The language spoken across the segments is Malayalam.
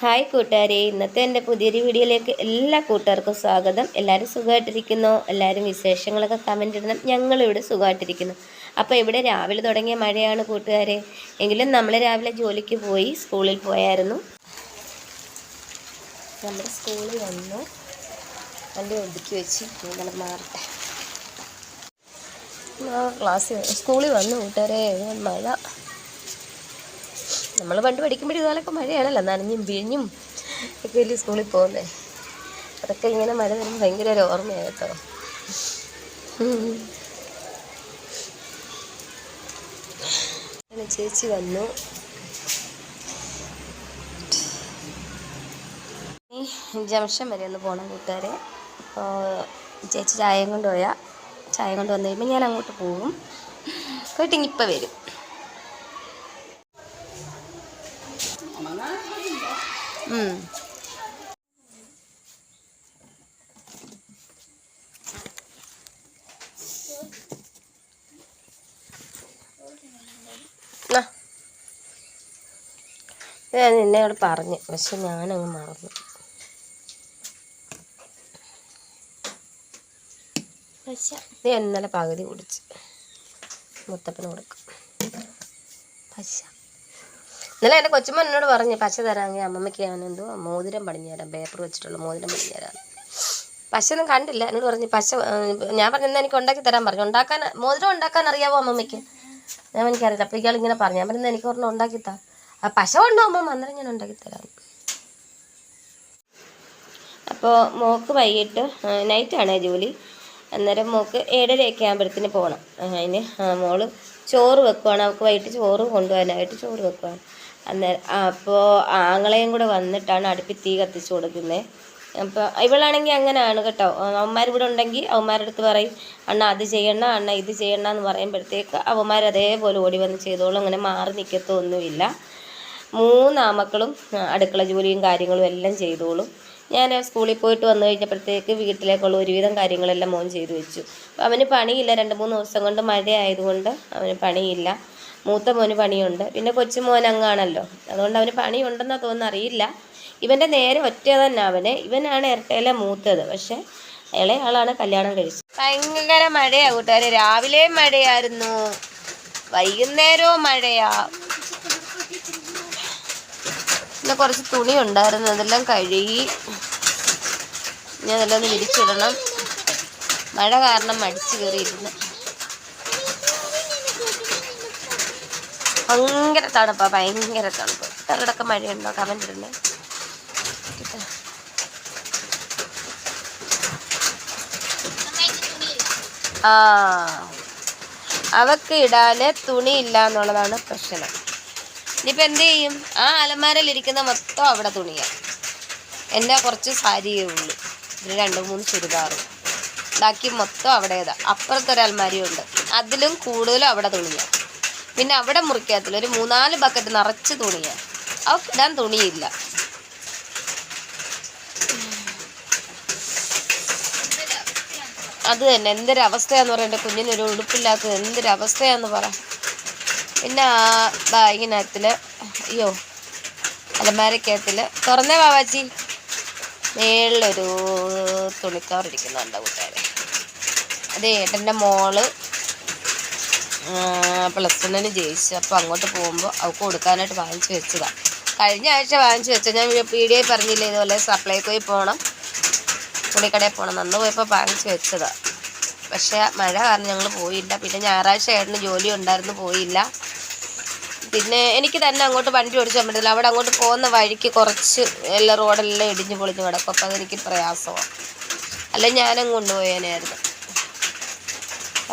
ഹായ് കൂട്ടുകാരെ ഇന്നത്തെ എന്റെ പുതിയൊരു വീഡിയോയിലേക്ക് എല്ലാ കൂട്ടുകാർക്കും സ്വാഗതം. എല്ലാവരും സുഖമായിട്ടിരിക്കുന്നു? എല്ലാവരും വിശേഷങ്ങളൊക്കെ കമന്റ് ഇടണം. ഞങ്ങളിവിടെ സുഖമായിട്ടിരിക്കുന്നു. അപ്പോൾ ഇവിടെ രാവിലെ തുടങ്ങിയ മഴയാണ് കൂട്ടുകാരെ. എങ്കിലും നമ്മൾ രാവിലെ ജോലിക്ക് പോയി സ്കൂളിൽ പോയായിരുന്നു. നമ്മൾ സ്കൂളിൽ വന്നു. വണ്ടി ഒതുക്കി വെച്ച്. നിങ്ങൾ മാറട്ടെ. ക്ലാസ് സ്കൂളിൽ വന്നു കൂട്ടുകാരെ. മഴ. നമ്മൾ പണ്ട് പഠിക്കുമ്പോഴും ഇതുപോലൊക്കെ മഴയാണല്ലോ നനഞ്ഞും പിഴിഞ്ഞും ഒക്കെ വലിയ സ്കൂളിൽ പോകുന്നത് അതൊക്കെ ഇങ്ങനെ മഴ വരുമ്പോൾ ഭയങ്കര ഒരു ഓർമ്മയാണ് കേട്ടോ. ചേച്ചി വന്നു. ജംഷൻ വരെ ഒന്ന് പോകണം കൂട്ടുകാരെ. അപ്പോൾ ചേച്ചി ചായയും കൊണ്ട് പോയാൽ ചായ കൊണ്ട് വന്നു കഴിയുമ്പോൾ ഞാൻ അങ്ങോട്ട് പോകും. കേട്ടിങ്ങിപ്പോൾ വരും ഉം. ആ. ഞാൻ നിന്നോട് പറഞ്ഞു പക്ഷെ ഞാനങ്ങ് മറന്നു. ഇന്നലെ പകുതി കുടിച്ച്. മുത്തപ്പന് കൊടുക്കും. പശ. ഇന്നലെ എന്റെ കൊച്ചുമ്മ എന്നോട് പറഞ്ഞു പശ തരാമെങ്കിൽ അമ്മമ്മയ്ക്ക് ഞാൻ എന്തോ മോതിരം പണിഞ്ഞു തരാം പേപ്പർ വെച്ചിട്ടുള്ള മോതിരം പണിഞ്ഞു തരാം. പശ ഒന്നും കണ്ടില്ല. എന്നോട് പറഞ്ഞു പശ ഞാൻ പറഞ്ഞു എന്നാൽ എനിക്ക് ഉണ്ടാക്കി തരാൻ പറഞ്ഞു. ഉണ്ടാക്കാൻ മോതിരം ഉണ്ടാക്കാൻ അറിയാവോ അമ്മമ്മയ്ക്ക്? ഞാൻ എനിക്കറിയില്ല. അപ്പോൾ ഇയാൾ ഇങ്ങനെ പറഞ്ഞു. ഞാൻ പറഞ്ഞു എനിക്ക് ഒരെണ്ണം ഉണ്ടാക്കി താ. ആ പശ കൊണ്ടോ അമ്മ അന്നേരം ഞാൻ ഉണ്ടാക്കി തരാം. അപ്പോൾ മോക്ക് വൈകിട്ട് നൈറ്റാണ് ജോലി. അന്നേരം മോക്ക് ഏഴരയൊക്കെ ആകുമ്പോഴത്തേന് പോകണം അതിന് മോൾ ചോറ് വെക്കുവാണ്. അവൾക്ക് വൈകിട്ട് ചോറ് കൊണ്ടുപോകാനായിട്ട് ചോറ് വെക്കുവാണ്. അന്നേരം അപ്പോൾ ആങ്ങളെയും കൂടെ വന്നിട്ടാണ് അടുപ്പിൽ തീ കത്തിച്ചു കൊടുക്കുന്നത് അപ്പോൾ ഇവളാണെങ്കിൽ അങ്ങനെയാണ് കേട്ടോ. അവന്മാർ ഇവിടെ ഉണ്ടെങ്കിൽ അവന്മാരുടെ അടുത്ത് പറയും അണ്ണ അത് ചെയ്യണ്ട അണ്ണ ഇത് ചെയ്യണ്ട എന്ന് പറയുമ്പോഴത്തേക്ക് അവന്മാർ അതേപോലെ ഓടി വന്ന് ചെയ്തോളും. അങ്ങനെ മാറി നിൽക്കത്തൊന്നുമില്ല മൂന്നാമക്കളും അടുക്കള ജോലിയും കാര്യങ്ങളും എല്ലാം ചെയ്തോളും. ഞാൻ സ്കൂളിൽ പോയിട്ട് വന്നു കഴിഞ്ഞപ്പോഴത്തേക്ക് വീട്ടിലേക്കുള്ള ഒരുവിധം കാര്യങ്ങളെല്ലാം മോൻ ചെയ്തു വെച്ചു. അവന് പണിയില്ല. രണ്ട് മൂന്ന് ദിവസം കൊണ്ട് മഴ ആയതുകൊണ്ട് അവന് പണിയില്ല. മൂത്ത മോന് പണിയുണ്ട്. പിന്നെ കൊച്ചു മോൻ അങ്ങാണല്ലോ. അതുകൊണ്ട് അവന് പണിയുണ്ടെന്നാ തോന്നുന്നു. അറിയില്ല. ഇവന്റെ നേരെ ഒറ്റ തന്നെ അവന്. ഇവനാണ് ഇരട്ടയിലെ മൂത്തത്. പക്ഷേ ഇളയ ആളാണ് കല്യാണം കഴിച്ചത്. ഭയങ്കര മഴയാ കൂട്ടുകാരെ. രാവിലെ മഴയായിരുന്നു. വൈകുന്നേരവും മഴയാ. പിന്നെ കുറച്ച് തുണി ഉണ്ടായിരുന്നു. അതെല്ലാം കഴുകി ഞാൻ അതെല്ലാം ഒന്ന് വിരിച്ചിടണം മഴ കാരണം മടിച്ചു കയറിയിരുന്നു ഭയങ്കര തണുപ്പാ ഭയങ്കര തണുപ്പ്. ഇടക്കിടക്ക് മഴയുണ്ടോ? കമന്റ് ഇടണേ. ആ. അവക്ക് ഇടാന് തുണി ഇല്ല എന്നുള്ളതാണ് പ്രശ്നം. ഇനിയിപ്പോൾ എന്ത് ചെയ്യും? ആ അലമാരയിൽ ഇരിക്കുന്ന മൊത്തം അവിടെ തുണിയാണ് എന്റെ കുറച്ച് സാരിയേ ഉള്ളൂ. പിന്നെ രണ്ട് മൂന്ന് ചുരിദാറും. ബാക്കി മൊത്തം അവിടേതാ. അപ്പുറത്തൊരു അലമാരിയുണ്ട് അതിലും കൂടുതലും അവിടെ തുണിയാണ് പിന്നെ അവിടെ മുറിക്കകത്തില്ല ഒരു മൂന്നാൽ ബക്കറ്റ് നിറച്ച് തുണിയാണ് അവൾക്ക് ഇടാൻ തുണിയില്ല. അത് തന്നെ. എന്തൊരവസ്ഥയാന്ന് പറയാം. എന്റെ കുഞ്ഞിനൊരു ഉടുപ്പില്ലാത്തത് എന്തൊരവസ്ഥയാന്ന് പറ. പിന്നെ ആ ബാഗിനകത്തിൽ അയ്യോ അലമാരക്കകത്തിൽ തുറന്നേ ബാബാച്ചി മേളിലൊരു തുണിക്കവർ ഇരിക്കുന്നുണ്ട് കൂട്ടുകാരെ. അത് ഏട്ടന്റെ മോൾ പ്ലസ് വണ്ണിന് ജയിച്ചു അപ്പോൾ അങ്ങോട്ട് പോകുമ്പോൾ അവൾക്ക് കൊടുക്കാനായിട്ട് വാങ്ങിച്ചു വെച്ചതാണ് കഴിഞ്ഞ ആഴ്ച വാങ്ങിച്ചു വെച്ച ഞാൻ പീടികയിൽ പറഞ്ഞില്ലേ ഇതുപോലെ സപ്ലൈക്കോയിൽ പോകണം തുണിക്കടയിൽ പോകണം അന്ന് പോയപ്പോൾ വാങ്ങിച്ചു വെച്ചതാണ് പക്ഷേ മഴ കാരണം ഞങ്ങൾ പോയില്ല. പിന്നെ ഞായറാഴ്ച ഏട്ടന് ജോലി ഉണ്ടായിരുന്നു പോയില്ല. പിന്നെ എനിക്ക് തന്നെ അങ്ങോട്ട് വണ്ടി ഓടിച്ചാൽ പറ്റില്ല അവിടെ അങ്ങോട്ട് പോകുന്ന വഴിക്ക് കുറച്ച് എല്ലാ റോഡെല്ലാം ഇടിഞ്ഞ് പൊളിഞ്ഞ് കിടക്കും. അപ്പോൾ അതെനിക്ക് പ്രയാസമാണ് അല്ല ഞാനും കൊണ്ടുപോയേനായിരുന്നു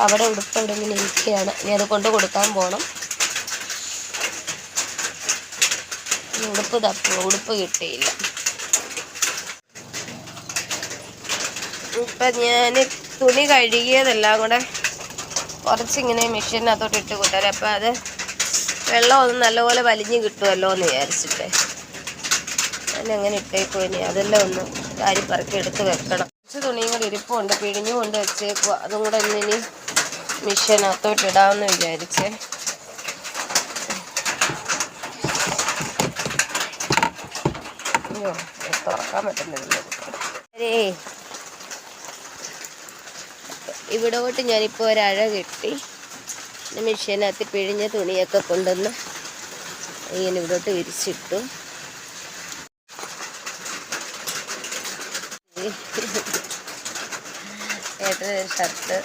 അവിടെ ഉടുപ്പ് ഇരിക്കുകയാണ്. ഇനി അത് കൊണ്ട് കൊടുക്കാൻ പോകണം ഉടുപ്പ് തപ്പു ഉടുപ്പ് കിട്ടിയില്ല. ഇപ്പം ഞാൻ തുണി കഴുകിയതെല്ലാം കൂടെ കുറച്ചിങ്ങനെ മെഷീനകത്തോട്ട് ഇട്ട് കൂട്ടാറ് അപ്പം അത് വെള്ളം ഒന്ന് നല്ലപോലെ വലിഞ്ഞ് കിട്ടുമല്ലോ എന്ന് വിചാരിച്ചിട്ട്. ഞാൻ അങ്ങനെ ഇട്ടേക്കോ ഇനി. അതെല്ലാം ഒന്ന് കാര്യം പറക്കി എടുത്ത് വെക്കണം. കുറച്ച് തുണിയും കൂടി ഇരിപ്പുണ്ട്. പിഴിഞ്ഞു കൊണ്ട് വെച്ചേക്കുക അതും കൂടെ ഒന്ന് ഇനി മിഷീനകത്തോട്ട് ഇടാമെന്ന് വിചാരിച്ചേ. അയ്യോ തുറക്കാൻ പറ്റുന്നില്ല ഇവിടോട്ട് ഞാനിപ്പോൾ ഒരഴ കെട്ടി മെഷീനകത്ത് പിഴിഞ്ഞ തുണിയൊക്കെ കൊണ്ടുവന്ന് ഇങ്ങനെ ഇവിടോട്ട് വിരിച്ചിട്ടു. ഷർട്ട്.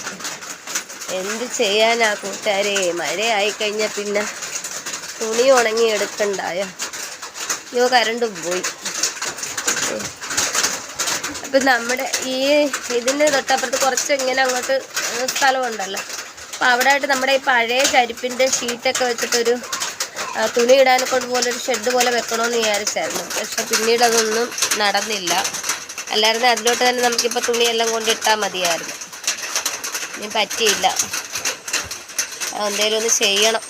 എന്ത് ചെയ്യാനാ കൂട്ടുകാരെ? മഴയായി കഴിഞ്ഞാൽ പിന്നെ തുണി ഉണങ്ങി എടുക്കണ്ടായോ? അയ്യോ കരണ്ടും പോയി. അപ്പം നമ്മുടെ ഈ ഇതിന് തൊട്ടപ്പുറത്ത് കുറച്ച് ഇങ്ങനെ അങ്ങോട്ട് സ്ഥലമുണ്ടല്ലോ. അപ്പം അവിടെ ആയിട്ട് നമ്മുടെ ഈ പഴയ ചരിപ്പിന്റെ ഷീറ്റൊക്കെ വെച്ചിട്ടൊരു തുണി പോലെ ഒരു ഷെഡ് പോലെ വെക്കണമെന്ന് വിചാരിച്ചായിരുന്നു. പക്ഷെ പിന്നീട് അതൊന്നും നടന്നില്ല. അല്ലായിരുന്നു അതിലോട്ട് തന്നെ നമുക്കിപ്പോൾ തുണിയെല്ലാം കൊണ്ടിട്ടാൽ മതിയായിരുന്നു. ഇനി പറ്റിയില്ല. എന്തേലും ഒന്ന് ചെയ്യണം.